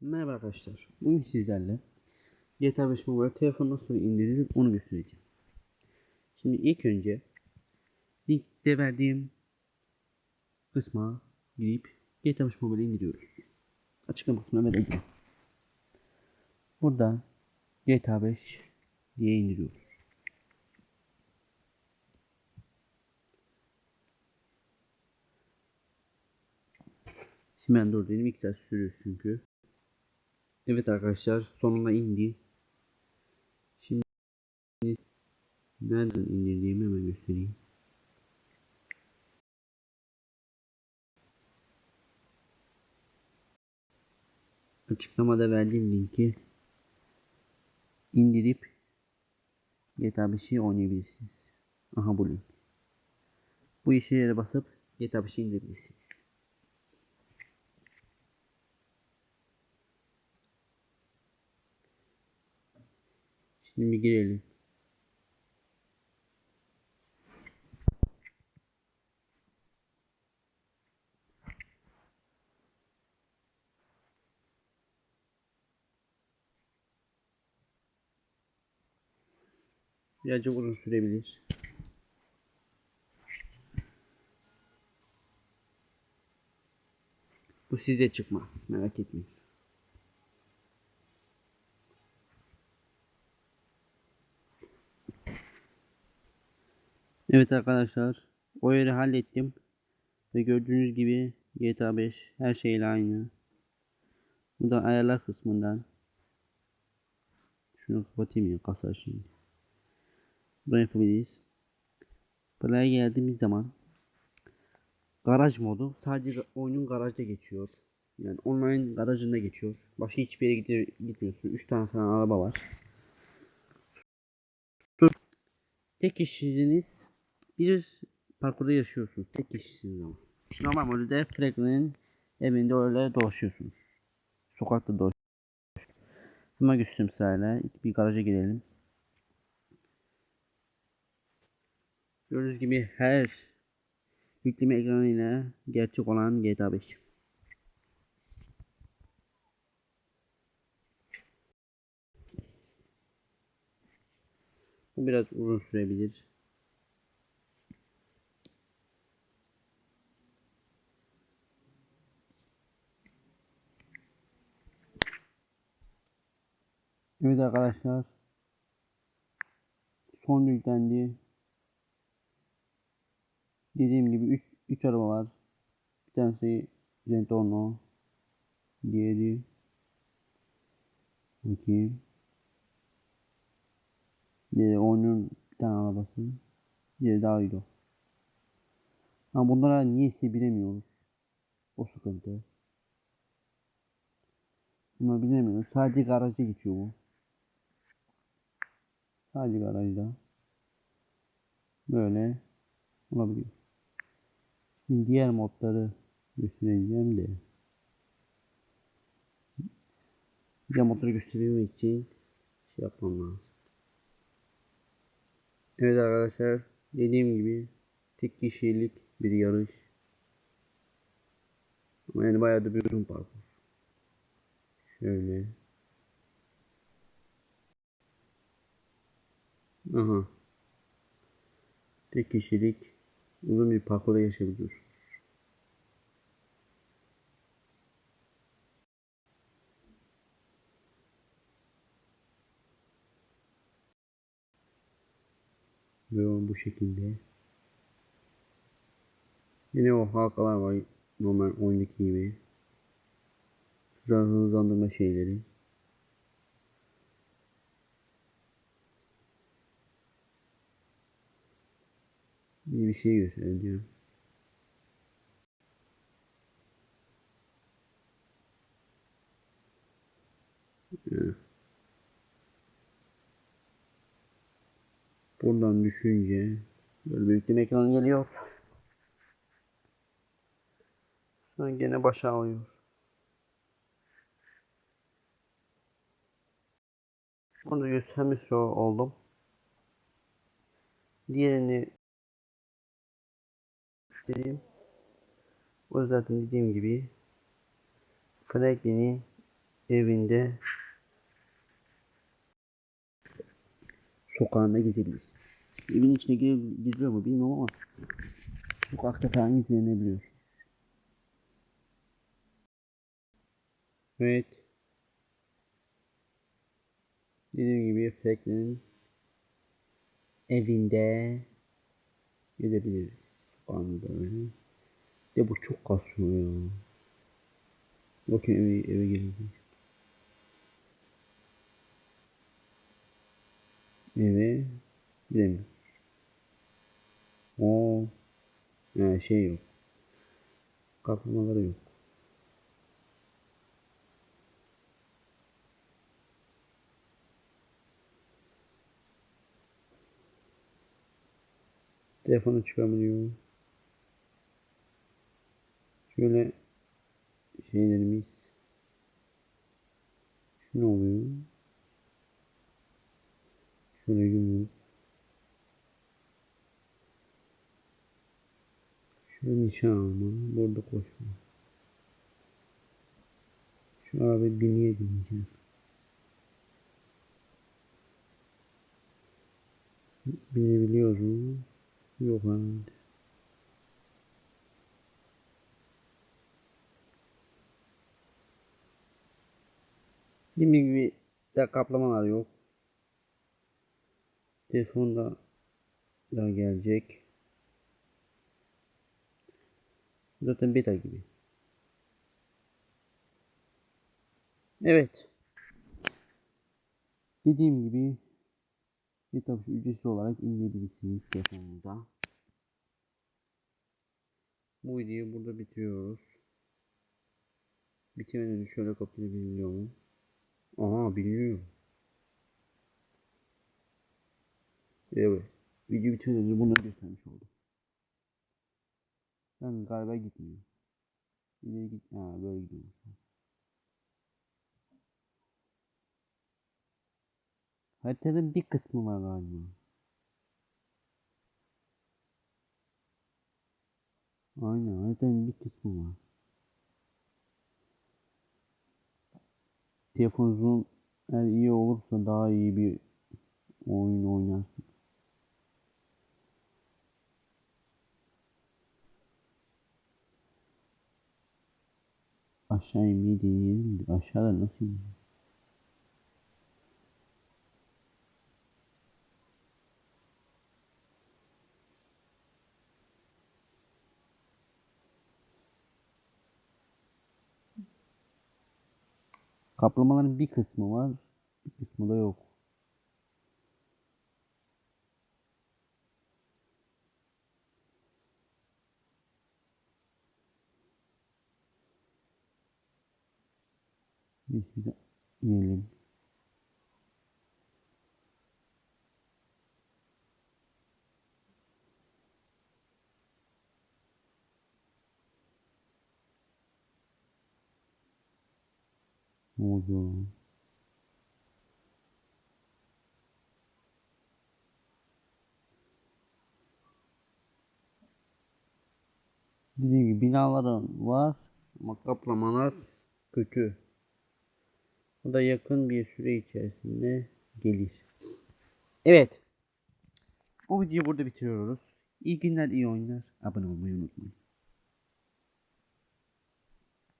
Merhaba arkadaşlar. Bugün sizlerle GTA 5 Mobile telefon nasıl indirilir onu göstereceğim. Şimdi ilk önce linkte verdiğim kısma girip GTA 5 Mobile indiriyoruz. Açıklama kısmına vereceğim. Burada GTA 5 diye indiriyoruz. Şimdi ben dur dedim 2 saat sürüyor çünkü. Evet arkadaşlar sonunda indi. Şimdi nereden indirdiğimi hemen göstereyim. Açıklamada verdiğim linki indirip GTA 5'i oynayabilirsiniz. Aha bu link. Bu işlere basıp GTA 5'i indirebilirsiniz. Şimdi girelim. Birazcık uzun sürebilir. Bu size çıkmaz. Merak etmeyin. Evet arkadaşlar. O yeri hallettim. Ve gördüğünüz gibi GTA 5 her şeyle aynı. Bu da ayarlar kısmından. Şunu kapatayım ya kasar şimdi. Bunu yapabiliriz. Buraya geldiğimiz zaman garaj modu sadece oyunun garajda geçiyor. Yani online garajında geçiyor. Başka hiçbir yere gide- gitmiyorsun. 3 tane falan araba var. Tek kişiniz bir parkurda yaşıyorsunuz. Tek kişisiniz ama. Normal modelde Franklin'in evinde öyle dolaşıyorsunuz. Sokakta dolaşıyorsunuz. Hemen göstereyim sırayla. Bir garaja girelim. Gördüğünüz gibi her yükleme ekranıyla gerçek olan GTA 5. Bu biraz uzun sürebilir. Evet arkadaşlar. Son yüklendi. Dediğim gibi 3 3 araba var. Bir tanesi Zentorno. Diğeri Bakayım. Diğeri oyunun bir tane arabası. Diğeri daha iyi Ama bunlara niyeyse bilemiyoruz. O sıkıntı. Bunu bilemiyoruz. Sadece garajda geçiyor bu. Sadece garajda. Böyle olabiliyor. Şimdi diğer modları göstereceğim de. Diğer modları göstermek için şey yapmam lazım. Evet arkadaşlar dediğim gibi tek kişilik bir yarış. Ama yani bayağı da bir parkur. Şöyle. Aha. Tek kişilik uzun bir parkurda yaşayabiliyoruz. Ve o bu şekilde. Yine o halkalar var. Normal oyundaki gibi. Hızlan- Hızlandırma şeyleri. Bir bir şey. Evet. Buradan düşünce böyle bir yükleme ekranı geliyor. Sonra gene başa alıyor. Bunu göstermiş oldum. Diğerini göstereyim. O zaten dediğim gibi Franklin'i evinde sokağında gezebiliriz. Evin içine giriliyor mu bilmiyorum ama sokakta falan izlenebiliyor. Evet. Dediğim gibi Franklin'in evinde gezebiliriz. Sokağında böyle. De bu çok kasıyor ya. Bakayım eve, eve gelince. Eve giremiyoruz. Oo. Ha, şey yok. Kaplamaları yok. Telefonu çıkamıyor. Şöyle şeylerimiz şu ne oluyor? Şöyle yumruk. Şöyle nişan alma. Burada koşma. Şu abi biniye bineceğiz. Binebiliyoruz mu? Yok herhalde. Dediğim gibi de kaplamalar yok. Telefon da, gelecek. Zaten beta gibi. Evet. Dediğim gibi kitap ücretsiz olarak indirebilirsiniz telefonunuza. Bu videoyu burada bitiriyoruz. Bitirmeden şöyle kapatabiliyor mu? Aha biliyor. Evet. Video önce bunları göstermiş oldum. Ben galiba gitmiyor. İleri git. Ha böyle gidiyor. Haritanın bir kısmı var galiba. Aynen haritanın bir kısmı var. Telefonunuzun eğer iyi olursa daha iyi bir oyun oynarsın. Aşağı inmeyi deneyelim de aşağıda nasıl ineceğiz? Kaplamaların bir kısmı var, bir kısmı da yok. Biz bize inelim. Ne? Dediğim gibi binaların var ama kaplamalar kötü. O da yakın bir süre içerisinde gelir. Evet. Bu videoyu burada bitiriyoruz. İyi günler, iyi oyunlar. Abone olmayı unutmayın.